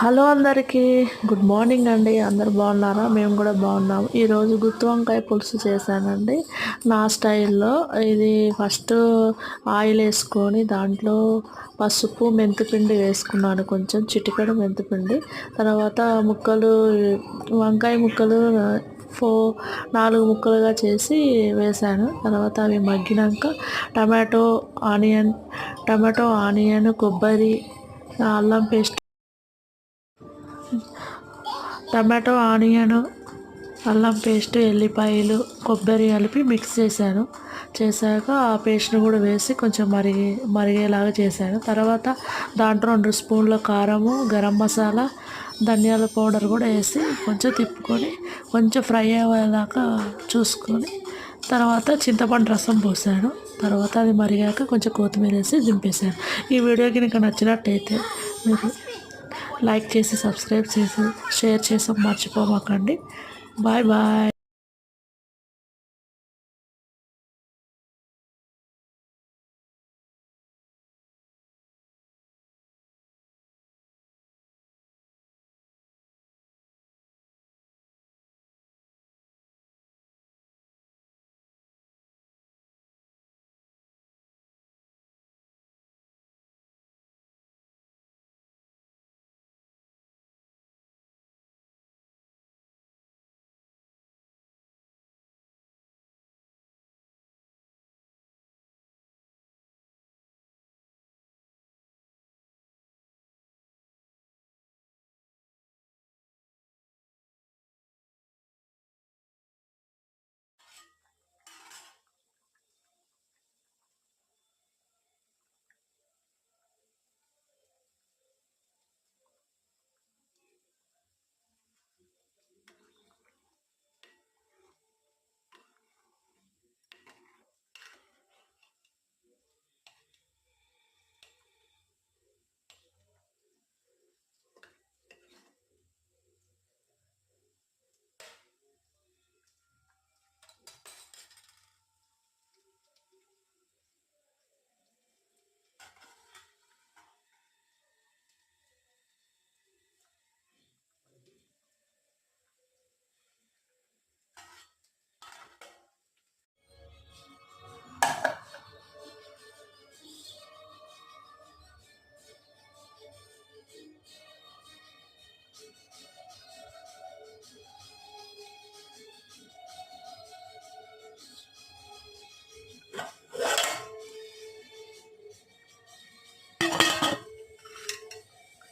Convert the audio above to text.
Hello అందరికీ. Good morning అండి. అందరు బాగున్నారా? మేము కూడా బాగున్నాము. ఈరోజు గుత్తి వంకాయ పులుసు చేశానండి. నా స్టైల్లో ఇది ఫస్ట్ ఆయిల్ వేసుకొని దాంట్లో పసుపు మెంతిపిండి వేసుకున్నాను కొంచెం చిటికెడు మెంతిపిండి. తర్వాత ముక్కలు వంకాయ ముక్కలు ఫో నాలుగు ముక్కలుగా చేసి వేసాను తర్వాత అవి మగ్గినాక టమాటో ఆనియన్ టమాటో ఆనియన్ కొబ్బరి అల్లం పేస్ట్ టమాటో ఆనియన్ అల్లం పేస్ట్ ఎల్లిపాయలు కొబ్బరి కలిపి మిక్స్ చేశాను. చేశాక ఆ పేస్ట్ని కూడా వేసి కొంచెం మరిగి మరిగేలాగా చేశాను. తర్వాత దాంట్లో రెండు స్పూన్ల కారము గరం మసాలా ధనియాల పౌడర్ కూడా వేసి కొంచెం తిప్పుకొని కొంచెం ఫ్రై అయ్యేదాకా చూసుకొని తర్వాత చింతపండు రసం పోసాను. తర్వాత అది మరిగాక కొంచెం కొత్తిమీర వేసి దింపేశాను. ఈ వీడియో కనుక నచ్చినట్టయితే మీరు లైక్ చేసి సబ్స్క్రైబ్ చేసి షేర్ చేసి మర్చిపోమాకండి. Bye bye.